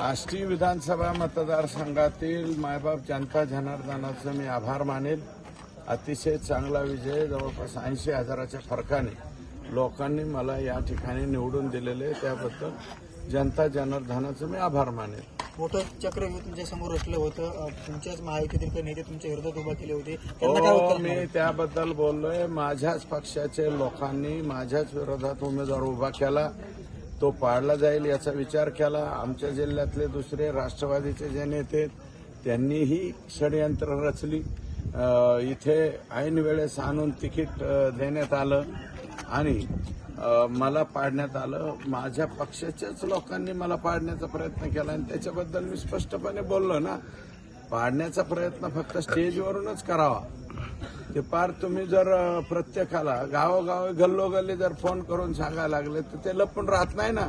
आष्टी विधानसभा मतदारसंघातील मायबाप जनता जनार्दनाचं मी आभार मानेल. अतिशय चांगला विजय जवळपास ऐंशी हजाराच्या फरकाने लोकांनी मला या ठिकाणी निवडून दिलेले त्याबद्दल जनता जनार्दनाचं मी आभार मानेल. मोठं चक्र तुमच्यासमोर रचलं होतं. तुमच्याच महायुतीतील काही नेते तुमच्या विरोधात उभा केले होते. हो मी? त्याबद्दल बोललोय. माझ्याच पक्षाचे लोकांनी माझ्याच विरोधात उमेदवार उभा केला. तो पाळला जाईल याचा विचार केला. आमच्या जिल्ह्यातले दुसरे राष्ट्रवादीचे जे नेते त्यांनीही षडयंत्र रचली. इथे ऐन वेळेस आणून तिकीट देण्यात आलं आणि मला पाडण्यात आलं. माझ्या पक्षाच्याच लोकांनी मला पाडण्याचा प्रयत्न केला आणि त्याच्याबद्दल मी स्पष्टपणे बोललो ना. पाडण्याचा प्रयत्न फक्त स्टेजवरूनच करावा. ते पार तुम्ही जर प्रत्येकाला गावोगावी गल्लोगल्ली जर फोन करून सांगायला लागले तर ते लपून राहत नाही ना.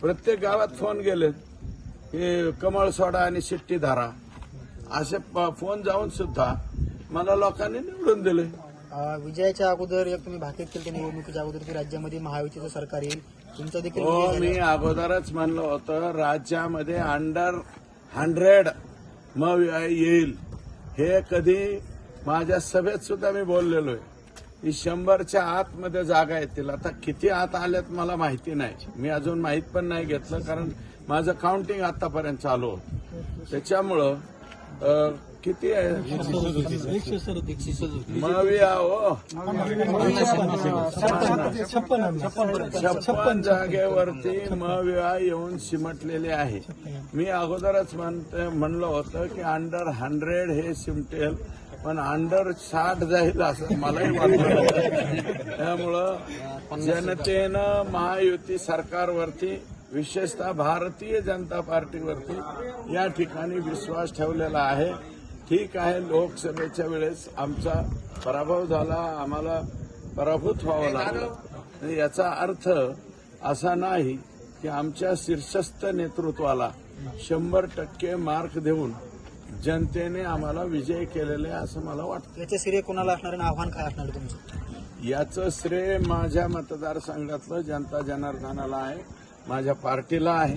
प्रत्येक गावात फोन गेलेत हे कमळ सोडा आणि शिट्टी धारा. असे फोन जाऊन सुद्धा मला लोकांनी निवडून दिले. विजयाच्या अगोदर एक तुम्ही भाकीत केलं निवडणुकीच्या अगोदर की राज्यामध्ये महायुतीचं सरकार येईल. तुमचा देखील हो मी. अगोदरच म्हणलं होतं राज्यामध्ये अंडर हंड्रेड मग येईल. हे कधी माझ्या सभेत सुद्धा मी बोललेलो आहे. ही शंभरच्या आतमध्ये जागा येतील आता किती आत आल्यात मला माहिती नाही. मी अजून माहीत पण नाही घेतलं कारण माझं काउंटिंग आतापर्यंत चालू होतं. त्याच्यामुळं किती आहे? मग हो. छप्पन जागेवरती मविवा येऊन सिमटलेले आहे. मी अगोदरच म्हणते म्हणलं होतं की अंडर हंड्रेड हे सिमटेल पण अंडर साठ जाईल असं मलाही वाटलं त्यामुळं जनतेनं महायुती सरकारवरती विशेषतः भारतीय जनता पार्टीवरती या ठिकाणी विश्वास ठेवलेला आहे. ठीक आहे लोकसभेच्या वेळेस आमचा पराभव झाला आम्हाला पराभूत व्हावं लागलं. याचा अर्थ असा नाही की आमच्या शीर्षस्थ नेतृत्वाला शंभर टक्के मार्क देऊन जनतेने आम्हाला विजय केलेला आहे असं मला वाटतं. याचे श्रेय कोणाला असणार आणि आव्हान काय असणार तुमचं? याचं श्रेय माझ्या मतदारसंघातलं जनता जनार्दनाला आहे माझ्या पार्टीला आहे.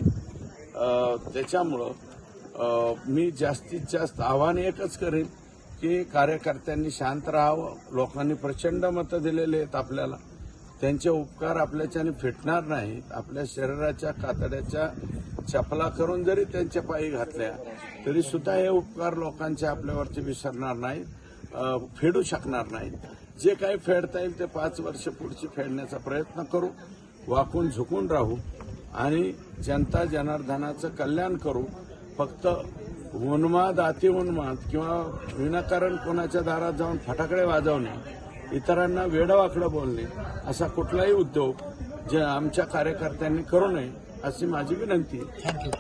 त्याच्यामुळं मी जास्तीत जास्त आव्हान एकच करेन की कार्यकर्त्यांनी शांत राहावं लोकांनी प्रचंड मतं दिलेली आहेत आपल्याला. त्यांचे उपकार आपल्याच्याने फिटणार नाहीत. आपल्या शरीराच्या कातड्याच्या चपला करून जरी त्यांच्या पायी घातल्या तरी सुद्धा हे उपकार लोकांचे आपल्यावरती विसरणार नाहीत फेडू शकणार नाहीत. जे काही फेडता येईल ते पाच वर्ष पुढची फेडण्याचा प्रयत्न करू वाकून झुकून राहू आणि जनता जनार्दनाचं कल्याण करू. फक्त उन्माद अतिउन्माद किंवा विनाकारण कोणाच्या दारात जाऊन फटाकडे वाजवणे इतरांना वेडावाकडं बोलणे असा कुठलाही उद्योग जे आमच्या कार्यकर्त्यांनी करू नये अशी माझी विनंती आहे. थँक्यू